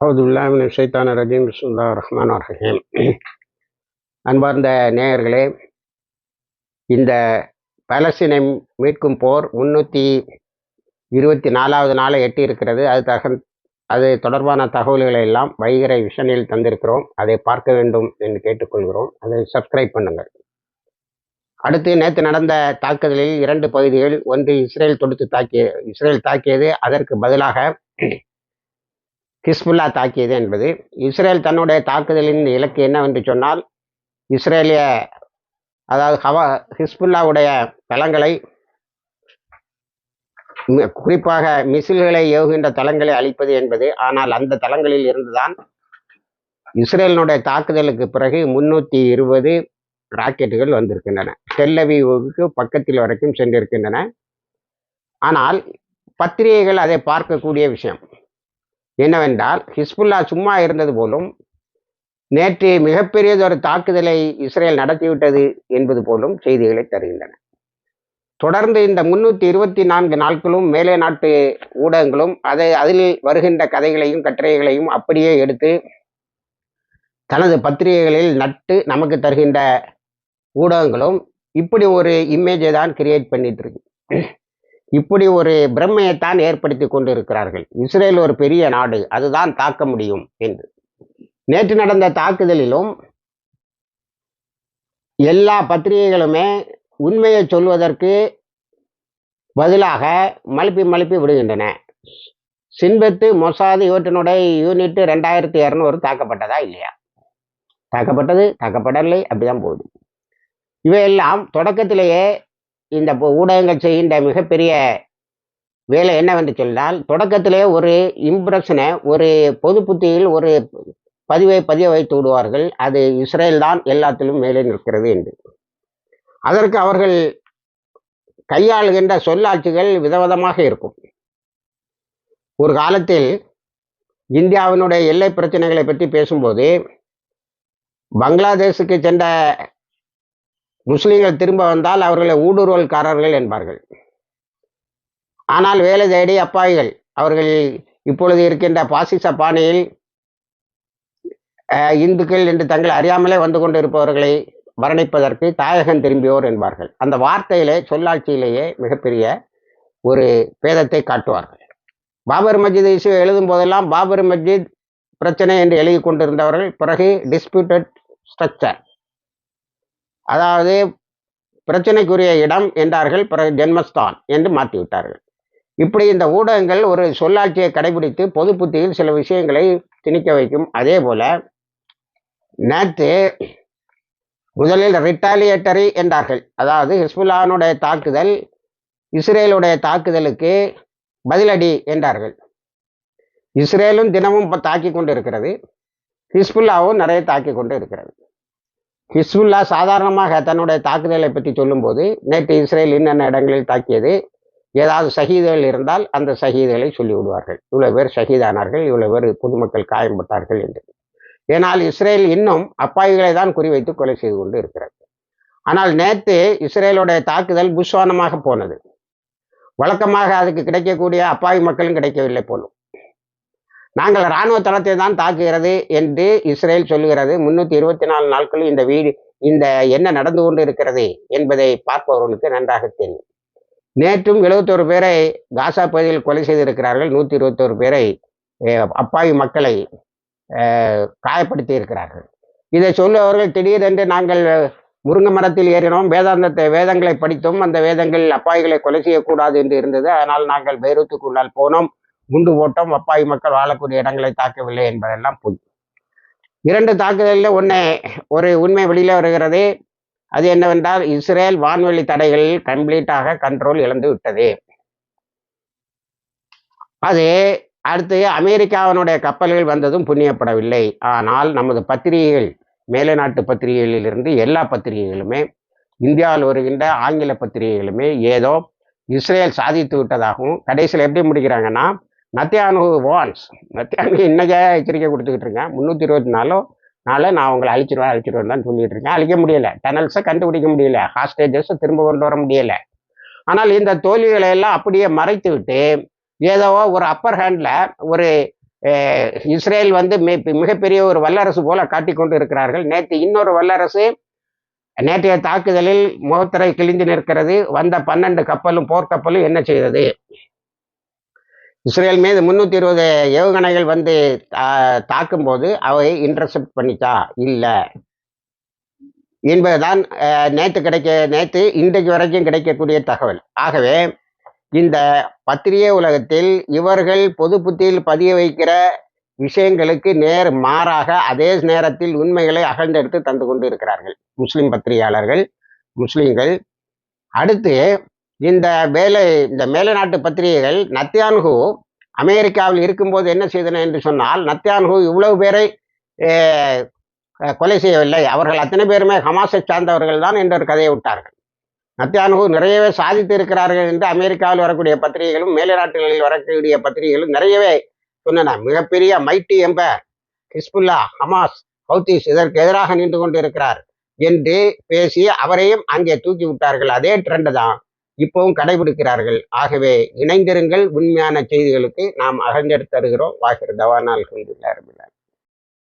அவுது இல்லாமின் சைத்தான ரஜீம். சுல்லா ரஹ்மான் ரஹீம். அன்பார்ந்த நேயர்களே இந்த பலஸ்தீனை மீட்கும் போர் முன்னூற்றி இருபத்தி நாலாவது நாளை எட்டி இருக்கிறது அது தக அது தொடர்பான தகவல்களை எல்லாம் வைகரை விஷனில் தந்திருக்கிறோம். அதை பார்க்க வேண்டும் என்று கேட்டுக்கொள்கிறோம். அதை சப்ஸ்கிரைப் பண்ணுங்கள். அடுத்து நேற்று நடந்த தாக்குதலில் இரண்டு பகுதிகள் ஒன்று இஸ்ரேல் தொடுத்து தாக்கிய இஸ்ரேல் தாக்கியது அதற்கு பதிலாக ஹிஸ்புல்லா தாக்கியது என்பது. இஸ்ரேல் தன்னுடைய தாக்குதலின் இலக்கு என்னவென்று சொன்னால் இஸ்ரேலிய அதாவது ஹவா ஹிஸ்புல்லாவுடைய தளங்களை குறிப்பாக மிசில்களை ஏவுகின்ற தளங்களை அழிப்பது என்பது. ஆனால் அந்த தளங்களில் இருந்துதான் இஸ்ரேலினுடைய தாக்குதலுக்கு பிறகு முன்னூற்றி இருபது ராக்கெட்டுகள் வந்திருக்கின்றன. டெல்லவிவுக்கு பக்கத்தில் வரைக்கும் சென்றிருக்கின்றன. ஆனால் பத்திரிகைகள் அதை பார்க்கக்கூடிய விஷயம். என்னவென்றால் ஹிஸ்புல்லா சும்மா இருந்தது போலும் நேற்று மிகப்பெரியதொரு தாக்குதலை இஸ்ரேல் நடத்திவிட்டது என்பது போலும் செய்திகளை தருகின்றன. தொடர்ந்து இந்த முன்னூற்றி இருபத்தி நான்கு நாட்களும் மேலே நாட்டு ஊடகங்களும் அதை அதில் வருகின்ற கதைகளையும் கட்டுரைகளையும் அப்படியே எடுத்து தனது பத்திரிகைகளில் நட்டு நமக்கு தருகின்ற ஊடகங்களும் இப்படி ஒரு இமேஜை தான் கிரியேட் பண்ணிட்டு இருக்கு. இப்படி ஒரு பிரம்மையைத்தான் ஏற்படுத்தி கொண்டு இருக்கிறார்கள் இஸ்ரேல் ஒரு பெரிய நாடு அதுதான் தாக்க முடியும் என்று. நேற்று நடந்த தாக்குதலிலும் எல்லா பத்திரிகைகளுமே உண்மையை சொல்வதற்கு பதிலாக மழுப்பி மழுப்பி விடுகின்றன. சின்பத்து மொசாது இவற்றினுடைய யூனிட் ரெண்டாயிரத்தி இரநூறு தாக்கப்பட்டதா இல்லையா? தாக்கப்பட்டது தாக்கப்படவில்லை அப்படிதான் போகுது. இவையெல்லாம் தொடக்கத்திலேயே இந்த ஊடகங்கள் செய்கின்ற மிகப்பெரிய வேலை என்னவென்று சொன்னால் தொடக்கத்திலே ஒரு இம்ப்ரெஷனை ஒரு பொது புத்தியில் ஒரு பதிவை பதிய வைத்து விடுவார்கள். அது இஸ்ரேல் தான் எல்லாத்திலும் மேலே நிற்கிறது என்று. அதற்கு அவர்கள் கையாளுகின்ற சொல்லாட்சிகள் விதவிதமாக இருக்கும். ஒரு காலத்தில் இந்தியாவினுடைய எல்லை பிரச்சனைகளை பற்றி பேசும்போது பங்களாதேஷுக்கு சென்ற முஸ்லீம்கள் திரும்ப வந்தால் அவர்களை ஊடுருவல்காரர்கள் என்பார்கள். ஆனால் வேலை தேடி அப்பாவிகள் அவர்கள் இப்பொழுது இருக்கின்ற பாசிச பாணியில் இந்துக்கள் என்று தங்கள் அறியாமலே வந்து கொண்டிருப்பவர்களை வர்ணிப்பதற்கு தாயகம் திரும்பியோர் என்பார்கள். அந்த வார்த்தையிலே சொல்லாட்சியிலேயே மிகப்பெரிய ஒரு பேதத்தை காட்டுவார்கள். பாபர் மஸ்ஜித் இஷ்யூ எழுதும் போதெல்லாம் பாபர் மஸ்ஜித் பிரச்சனை என்று எழுதி கொண்டிருந்தவர்கள் பிறகு டிஸ்பியூட்டட் ஸ்ட்ரக்சர் அதாவது பிரச்சனைக்குரிய இடம் என்றார்கள் பிறகு ஜென்மஸ்தான் என்று மாற்றிவிட்டார்கள். இப்படி இந்த ஊடகங்கள் ஒரு சொல்லாட்சியை கடைபிடித்து பொது புத்தியில் சில விஷயங்களை திணிக்க வைக்கும். அதே போல நேற்று முதலில் ரிட்டாலியேட்டரி என்றார்கள். அதாவது ஹிஸ்புல்லானுடைய தாக்குதல் இஸ்ரேலுடைய தாக்குதலுக்கு பதிலடி என்றார்கள். இஸ்ரேலும் தினமும் இப்போ தாக்கி கொண்டு இருக்கிறது ஹிஸ்புல்லாவும் நிறைய தாக்கி கொண்டு இருக்கிறது. ஹிஸ்புல்லா சாதாரணமாக தன்னுடைய தாக்குதலை பற்றி சொல்லும்போது நேற்று இஸ்ரேல் என்னென்ன இடங்களில் தாக்கியது ஏதாவது சகிதுகள் இருந்தால் அந்த சகிதுகளை சொல்லிவிடுவார்கள். இவ்வளோ பேர் ஷஹீதானார்கள் இவ்வளோ பேர் பொதுமக்கள் காயம்பட்டார்கள் என்று. ஏனால் இஸ்ரேல் இன்னும் அப்பாவிகளை தான் குறிவைத்து கொலை செய்து கொண்டு இருக்கிறது. ஆனால் நேற்று இஸ்ரேலுடைய தாக்குதல் புஷ்வானமாக போனது. வழக்கமாக அதுக்கு கிடைக்கக்கூடிய அப்பாவி மக்களும் கிடைக்கவில்லை போலும். நாங்கள் இராணுவ தளத்தை தான் தாக்குகிறது என்று இஸ்ரேல் சொல்லுகிறது. முன்னூற்றி இருபத்தி நாலு நாட்கள் இந்த வீடு இந்த என்ன நடந்து கொண்டு இருக்கிறது என்பதை பார்ப்பவர்களுக்கு நன்றாக தெரியும். நேற்றும் எழுபத்தோரு பேரை காசா பகுதியில் கொலை செய்திருக்கிறார்கள். நூற்றி இருபத்தோரு பேரை அப்பாவி மக்களை காயப்படுத்தி இருக்கிறார்கள் இதை சொல்லுபவர்கள் திடீரென்று நாங்கள் முருங்கை மரத்தில் ஏறினோம். வேதாந்தத்தை வேதங்களை படித்தோம். அந்த வேதங்கள் அப்பாவிகளை கொலை செய்யக்கூடாது என்று இருந்தது. அதனால் நாங்கள் பைரூத்துக்குள்ளால் போனோம். குண்டு ஓட்டம் அப்பாவி மக்கள் வாழக்கூடிய இடங்களை தாக்கவில்லை என்பதெல்லாம் பொய். இரண்டு தாக்குதலில் ஒன்று ஒரு உண்மை வெளியில் வருகிறது. அது என்னவென்றால் இஸ்ரேல் வான்வெளி தடைகள் கம்ப்ளீட்டாக கண்ட்ரோல் இழந்து விட்டது. அது அடுத்து அமெரிக்காவினுடைய கப்பல்கள் வந்ததும் புண்ணியப்படவில்லை. ஆனால் நமது பத்திரிகைகள் மேலை நாட்டு பத்திரிகைகளிலிருந்து எல்லா பத்திரிகைகளுமே இந்தியாவில் வருகின்ற ஆங்கில பத்திரிகைகளுமே ஏதோ இஸ்ரேல் சாதித்து விட்டதாகவும் கடைசியில் எப்படி முடிக்கிறாங்கன்னா நத்தியானு வான்ஸ் நத்தியானுக்கு இன்னைக்கே எச்சரிக்கை கொடுத்துக்கிட்டு இருக்கேன். முந்நூற்றி இருபத்தி நாலோ நாளை நான் உங்களை அழிச்சிருவேன் அழிச்சிருவேன் தான் சொல்லிட்டு இருக்கேன். அழிக்க முடியலை. டனல்ஸை கண்டுபிடிக்க முடியல. ஹாஸ்டேஜஸை திரும்ப கொண்டு வர முடியல. ஆனால் இந்த தோல்விகளை எல்லாம் அப்படியே மறைத்து விட்டு ஏதோ ஒரு அப்பர் ஹேண்டில் ஒரு இஸ்ரேல் வந்து மிகப்பெரிய ஒரு வல்லரசு போல காட்டிக்கொண்டு இருக்கிறார்கள். நேற்று இன்னொரு வல்லரசு நேற்றைய தாக்குதலில் முகத்திரை கிழிந்து நிற்கிறது. வந்த பன்னெண்டு கப்பலும் போர்க்கப்பலும் என்ன செய்தது? இஸ்ரேல் மீது முன்னூற்றி இருபது ஏவுகணைகள் வந்து தா- தாக்கும்போது அவை இன்டர்செப்ட் பண்ணிச்சா? இல்லை. என்பதுதான் நேற்று கிடைக்க நேற்று இன்றைக்கு வரைக்கும் கிடைக்கக்கூடிய தகவல். ஆகவே இந்த பத்திரிகை உலகத்தில் இவர்கள் பொது புத்தியில் பதிய வைக்கிற விஷயங்களுக்கு நேர் மாறாக அதே நேரத்தில் உண்மைகளை அகழ்ந்தெடுத்து தந்து கொண்டு இருக்கிறார்கள். முஸ்லிம் பத்திரிகையாளர்கள் முஸ்லிம்கள். அடுத்து இந்த வேலை இந்த மேலைநாட்டு பத்திரிகைகள் நத்தியான்ஹூ அமெரிக்காவில் இருக்கும்போது என்ன செய்தன என்று சொன்னால் நத்தியான்ஹூ இவ்வளவு பேரை கொலை செய்யவில்லை. அவர்கள் அத்தனை பேருமே ஹமாஸை சார்ந்தவர்கள் தான் என்ற ஒரு கதையை விட்டார்கள். நத்தியான்ஹூ நிறையவே சாதித்து இருக்கிறார்கள் என்று அமெரிக்காவில் வரக்கூடிய பத்திரிகைகளும் மேலைநாட்டுகளில் வரக்கூடிய பத்திரிகைகளும் நிறையவே சொன்னன. மிகப்பெரிய mighty ember Hezbollah Hamas Houthis இதற்கு எதிராக நின்று கொண்டிருக்கிறார் என்று பேசி அவரையும் அங்கே தூக்கி விட்டார்கள். அதே ட்ரெண்டு தான். இப்பவும் கடைபிடிக்கிறார்கள். ஆகவே இணைந்திருங்கள். உண்மையான செய்திகளுக்கு நாம் அகழ்ந்தெடுத்து தருகிறோம். வாகிர் தவானால் கொண்டு